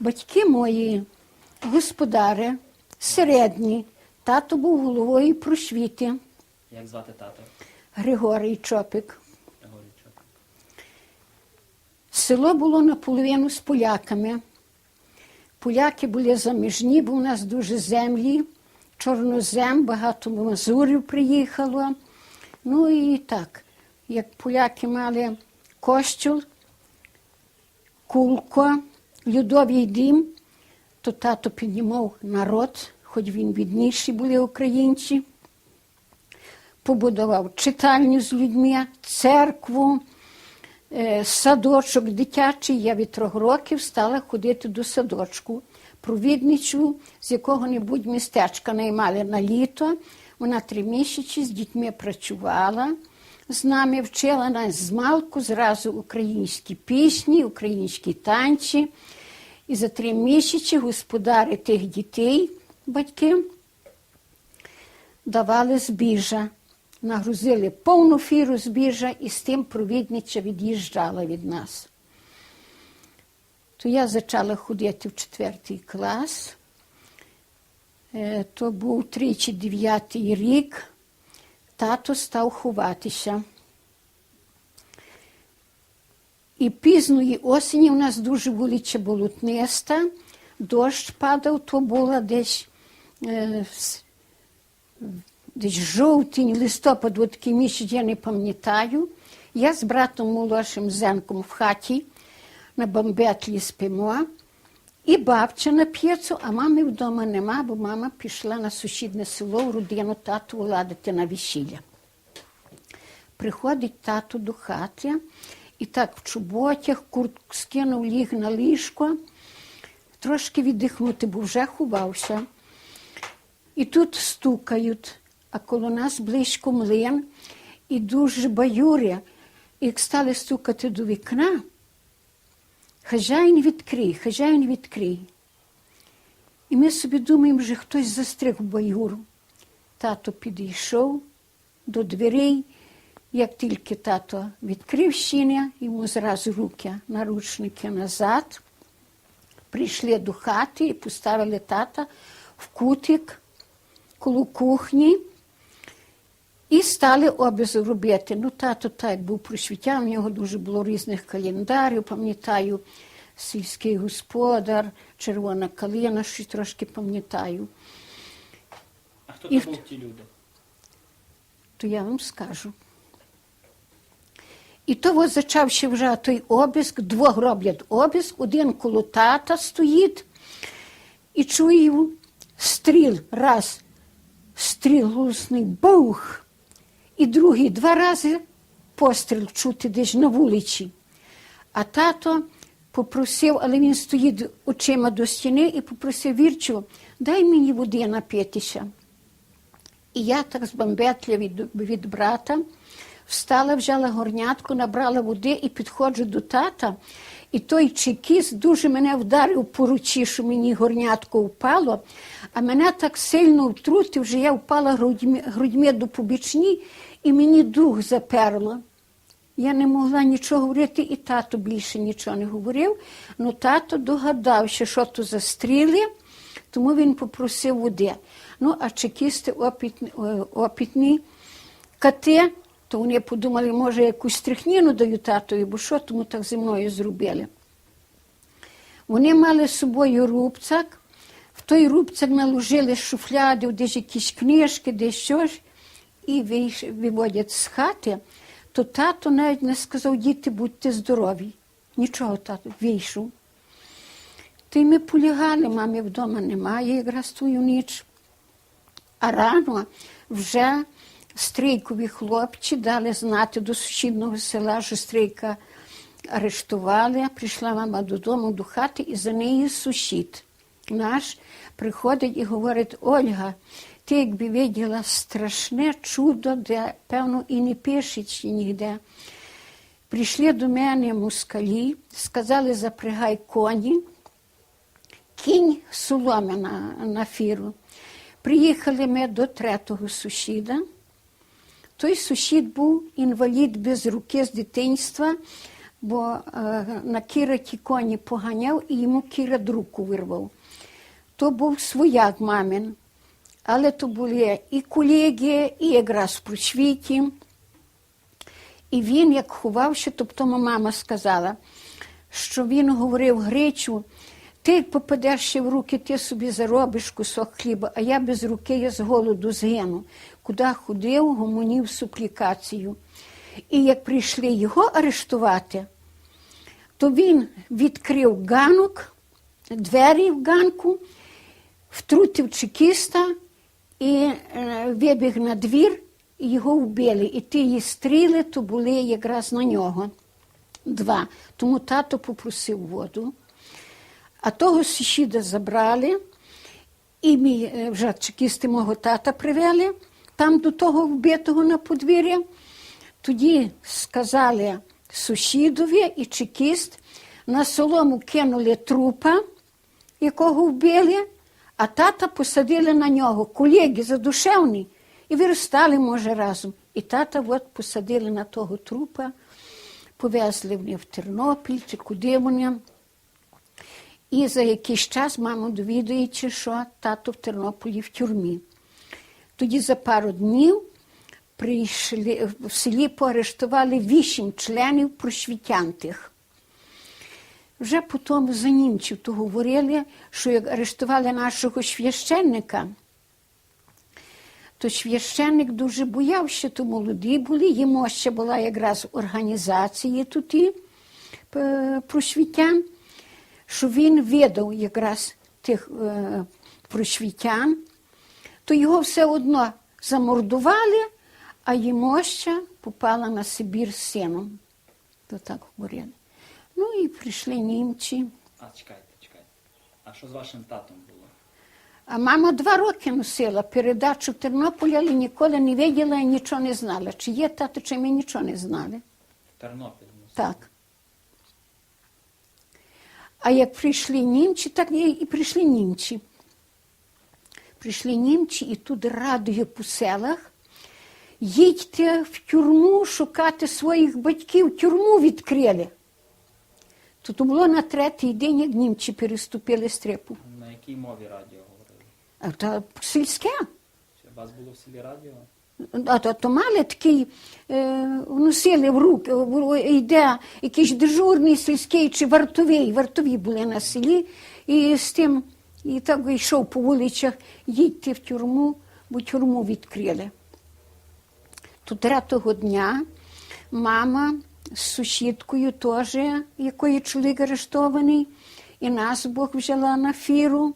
Батьки мої, господари, середні, тато був головою просвіти, Як звати тато? Григорій Чопик. Григорій Чопик. Село було наполовину з поляками. Поляки були заміжні, бо у нас дуже землі, чорнозем, багато мазурів приїхало. Ну і так, як поляки мали костюл, кулко, людовий дім, то тато піднімав народ, хоч він відніші були українці. Побудував читальню з людьми, церкву, е, садочок дитячий. Я від трьох років стала ходити до садочку. Провідничу з якого-небудь містечка наймали на літо. Вона три місяці з дітьми працювала. З нами вчила нас з малку зразу українські пісні, українські танці. І за три місяці господари тих дітей, батьки, давали збіжжя. Нагрузили повну фіру збіжжя і з тим провідниця від'їжджала від нас. То я почала ходити в четвертий клас. Е, То був 39 рік. Тато став ховатися. І пізної осені у нас дуже вулиця болотниста, дощ падав, то було десь, е, десь жовтень, листопад, от такий місяць, я не пам'ятаю. Я з братом молодшим Зенком в хаті на бомбетлі спимо. І бабця на п'єцу, а мами вдома нема, бо мама пішла на сусідне село в родину тату владити на весілля. Приходить тато до хати і так в чоботях, куртку скинув, ліг на ліжко, трошки віддихнути, бо вже ховався. І тут стукають, а коло нас близько млин, і дуже баюря. І як стали стукати до вікна, хазяїн відкрий, хазяїн відкрий. І ми собі думаємо, що хтось застриг баюру. Тато підійшов до дверей. Як тільки тато відкрив щіня, йому зразу руки, наручники назад. Прийшли до хати і поставили тата в кутик коло кухні і стали обіз робити. Ну, тато так був просвітян, у нього дуже було різних календарів, пам'ятаю, сільський господар, червона калина, щось трошки пам'ятаю. А хто І то в- був ті люди? то я вам скажу. І то ось зачавши вже той обиск, двох роблять обиск, один коло тата стоїть, і чую стріл, раз, стріл голосний, бух, і другий два рази постріл чути десь на вулиці. А тато попросив, але він стоїть очима до стіни і попросив Вірчу, дай мені води напитися. І я так з бомбетля від, від брата встала, взяла горнятку, набрала води і підходжу до тата. І той чекіст дуже мене вдарив по руці, що мені горнятко впало, а мене так сильно втрутив, що я впала грудьми, грудьми до побічні, і мені дух заперло. Я не могла нічого говорити, і тато більше нічого не говорив. Ну тато догадався, що то за стріли, тому він попросив води. Ну, а чекісти опітні, е, опітні кати, то вони подумали, може, якусь стрихніну дають татові, бо що тому так зі мною зробили. Вони мали з собою рубцак, в той рубцак наложили шуфляди, десь якісь книжки, десь щось, і виводять з хати, то тато навіть не сказав, діти, будьте здорові. Нічого тато вийшов. Та й ми полягали, мами вдома немає якраз тую ніч. А рано вже стрійкові хлопці дали знати до сусіднього села, що стрійка арештували. Прийшла мама додому до хати, і за нею сусід наш приходить і говорить: Ольга, ти якби виділа страшне чудо, де, певно, і не пишеться ніде. Прийшли до мене москалі, сказали, запрягай коні, кінь соломи на, на фіру. Приїхали ми до третього сусіда. Той сусід був інвалід без руки з дитинства, бо е, на Кіра ті коні поганяв і йому Кіра руку вирвав. То був свояк мамин. Але то були і колеги, і якраз в просвіті. І він, як ховався, тобто мама сказала, що він говорив Гречу, ти як попадеш ще в руки, ти собі заробиш кусок хліба, а я без руки я з голоду згину. Куди ходив, гомонів суплікацію. І як прийшли його арештувати, то він відкрив ганок, двері в ганку, втрутив чекіста і е, вибіг на двір, і його вбили. І ті стріли то були якраз на нього. Два. Тому тато попросив воду. А того сусіда забрали, і мій, е, вже чекісти мого тата привели там до того вбитого на подвір'я. Тоді сказали сусідові і чекіст, на солому кинули трупа, якого вбили, а тата посадили на нього. Колеги задушевні і виростали, може, разом. І тата от посадили на того трупа, повезли вони в Тернопіль чи куди вони. І за якийсь час мама довідується, що тато в Тернополі в тюрмі. Тоді за пару днів прийшли, в селі поарештували вісім членів просвітянтих. Вже потім за німців то говорили, що як арештували нашого священника, то священник дуже боявся, то молоді були, йому ще була якраз організація тут е, просвітян, що він видав якраз тих е, просвітян, то його все одно замордували, а Ємоща попала на Сибір з сином. То так говорили. Ну і прийшли німці. А, чекайте, чекайте. А що з вашим татом було? А мама два роки носила передачу в Тернополі, але ніколи не виділа і нічого не знала. Чи є тато, чи ми нічого не знали. Тернопіль. ну, Так. А як прийшли німці, так і прийшли німці. Прийшли німці і тут радує по селах. Їдьте в тюрму шукати своїх батьків, тюрму відкрили. То було на третій день, як німці переступили стрипу. На якій мові радіо говорили? А то сільське. Чи у вас було в селі радіо? А то, то мали такий, е, носили в руки, йде якийсь дежурний сільський чи вартовий, вартові були на селі, і з тим, і так йшов по вулицях, їдьте в тюрму, бо тюрму відкрили. То третього дня мама з сусідкою теж, якої чоловік арештований, і нас Бог взяла на фіру.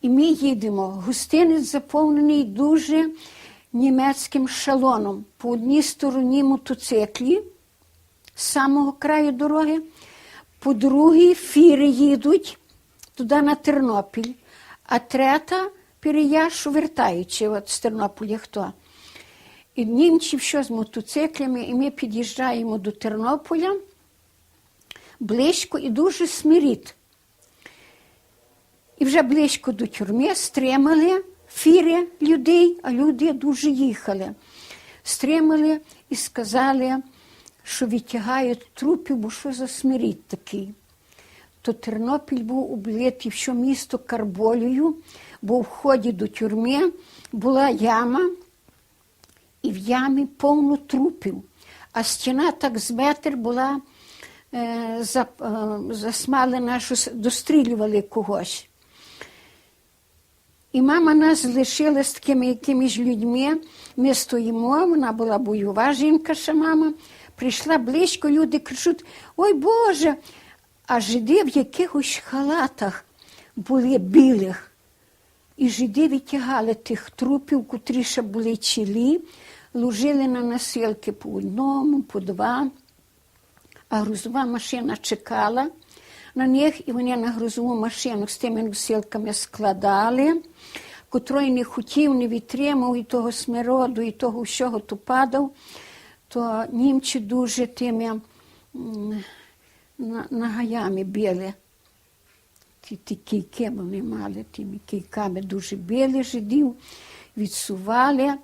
І ми їдемо. Гостинець заповнений дуже німецьким шалоном. По одній стороні мотоциклі з самого краю дороги, по другій фіри їдуть туди на Тернопіль, а трета переяж вертаючи от з Тернополя хто. І німці що з мотоциклами, і ми під'їжджаємо до Тернополя близько і дуже смиріт. І вже близько до тюрми стримали фіри людей, а люди дуже їхали. Стримали і сказали, що відтягають трупів, бо що за смиріт такий. То Тернопіль був облитий все місто карболею, бо в ході до тюрми була яма, і в ямі повно трупів. А стіна так з метр була е, за, е, засмалена, що дострілювали когось. І мама нас лишила з такими якимись людьми. Ми стоїмо, вона була бойова жінка, ще мама. Прийшла близько, люди кричуть: Ой Боже! А жиди в якихось халатах були білих. І жиди витягали тих трупів, котрі ще були цілі, ложили на носилки по одному, по два. А грузова машина чекала на них, і вони на грузову машину з тими носилками складали, котрий не хотів, не витримав і того смироду, і того всього то падав, то німці дуже тими на- нагаями били. Ті, ті кійки вони мали, тими кійками дуже били жидів, відсували.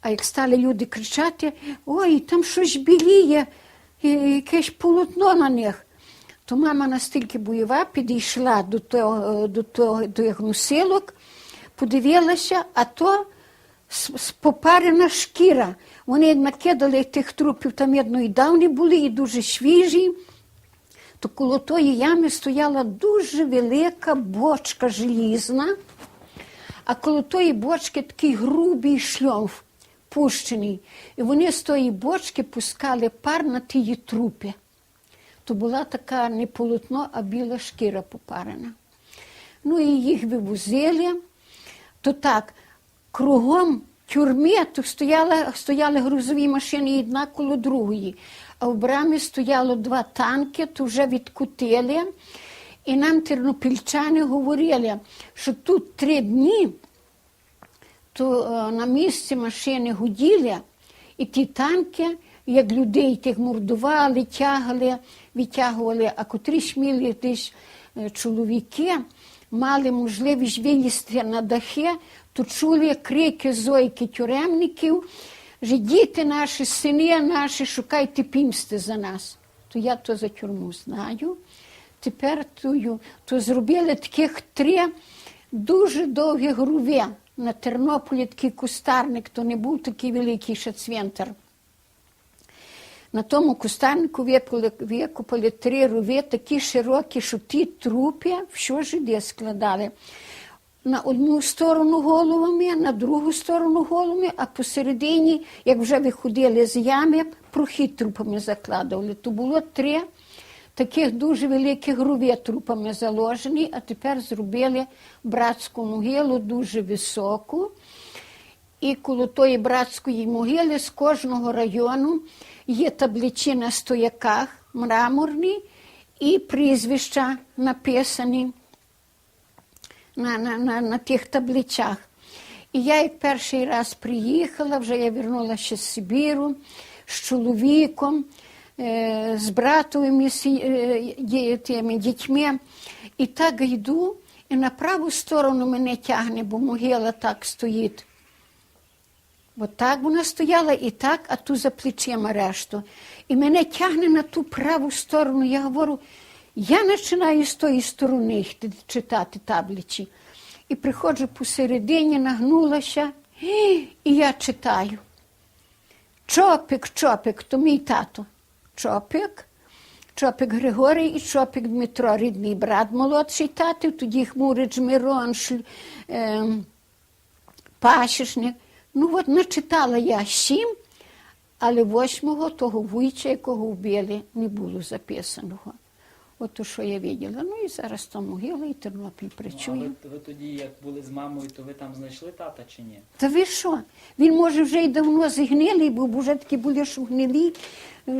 А як стали люди кричати, ой, там щось біліє, якесь полотно на них. То мама настільки бойова підійшла до того, до того до їх носилок, подивилася, а то попарена шкіра. Вони накидали тих трупів, там одно і давні були, і дуже свіжі. То коло тої ями стояла дуже велика бочка желізна, а коло тої бочки такий грубий шльов пущений. І вони з тої бочки пускали пар на тії трупи. То була така не полотно, а біла шкіра попарена. Ну і їх вивозили. То так, кругом тюрми то стояли, стояли грузові машини одна коло другої. А в брамі стояло два танки, то вже відкутили. І нам тернопільчани говорили, що тут три дні то е, на місці машини гуділи, і ті танки, як людей тих мордували, тягали, відтягували, а котрі шмілі десь е, чоловіки мали можливість вилізти на дахи, то чули крики зойки тюремників, що діти наші, сини наші, шукайте пімсти за нас. То я то за тюрму знаю. Тепер тую, то зробили таких три дуже довгі груві. На Тернополі такий кустарник, то не був такий великий ще цвинтар. На тому кустарнику викопали, три рови, такі широкі, що ті трупи, що жиди складали. На одну сторону головами, на другу сторону головами, а посередині, як вже виходили з ями, прохід трупами закладували. То було три таких дуже великих груві трупами заложені, а тепер зробили братську могилу дуже високу. І коло тої братської могили з кожного району є табличі на стояках мраморні і прізвища написані на, на, на, на тих табличах. І я як перший раз приїхала, вже я вернулася з Сибіру з чоловіком, е, з братовими е, тими дітьми. І так йду, і на праву сторону мене тягне, бо могила так стоїть. От так вона стояла і так, а ту за плечима решту. І мене тягне на ту праву сторону. Я говорю, я починаю з тої сторони читати табличі. І приходжу посередині, нагнулася, і я читаю. Чопик, чопик, то мій тато. Чопик, Чопик Григорій і Чопик Дмитро, рідний брат молодший татів, тоді Хмурич Мирон, шль, ем, пашішник. Ну от начитала я сім, але восьмого того вуйча, якого вбили, не було записаного. От то, що я виділа. Ну і зараз там могила і Тернопіль Ну, а ви, ви тоді, як були з мамою, то ви там знайшли тата чи ні? Та ви що? Він може вже й давно згнилий, бо вже такі були, що гнилі,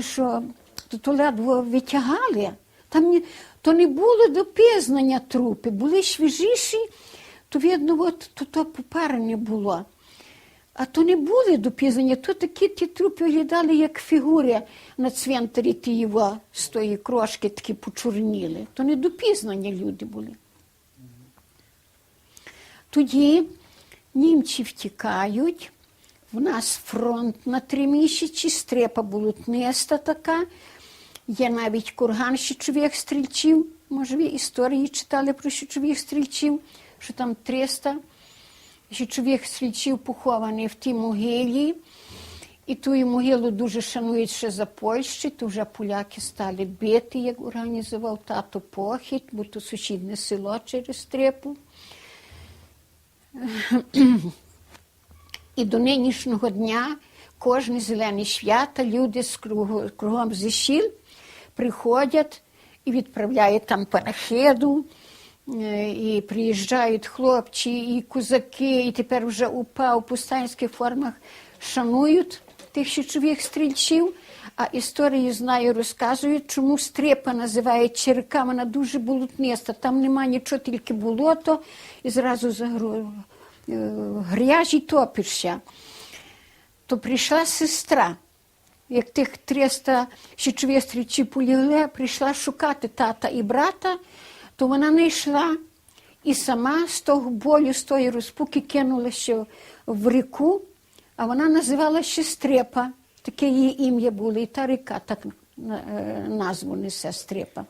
що то, ледве витягали. Там ні, то не було допізнання трупи, були свіжіші, то видно, от то, то попарення було. А то не були допізнання, то такі ті трупи виглядали, як фігури на цвинтарі його з тої крошки такі почорніли. То не допізнані люди були. Тоді німці втікають, в нас фронт на три місяці, стрепа болотниста така. Є навіть курган щечових стрільців. Може, ви історії читали про щечових стрільців, що там 300 щечових стрільців поховані в тій могилі. І ту могилу дуже шанують ще за Польщі, то вже поляки стали бити, як організував тато похід, бо то сусідне село через стрепу. І до нинішнього дня кожні зелені свята люди з кругу- кругом зі приходять і відправляють там панахиду, і приїжджають хлопці, і козаки, і тепер вже УПА у повстанських формах шанують тих січових стрільців. А історії знаю, розказують, чому стрепа називають черека, вона дуже болотниста. Там нема нічого, тільки болото, і зразу загру... е, грязі топишся. То прийшла сестра, як тих 300 січових стрільців полягли, прийшла шукати тата і брата, то вона не йшла і сама з того болю, з тої розпуки кинулася в ріку, а вона називалася Стрепа. Таке її ім'я було, і та ріка так е, назву несе стрипа.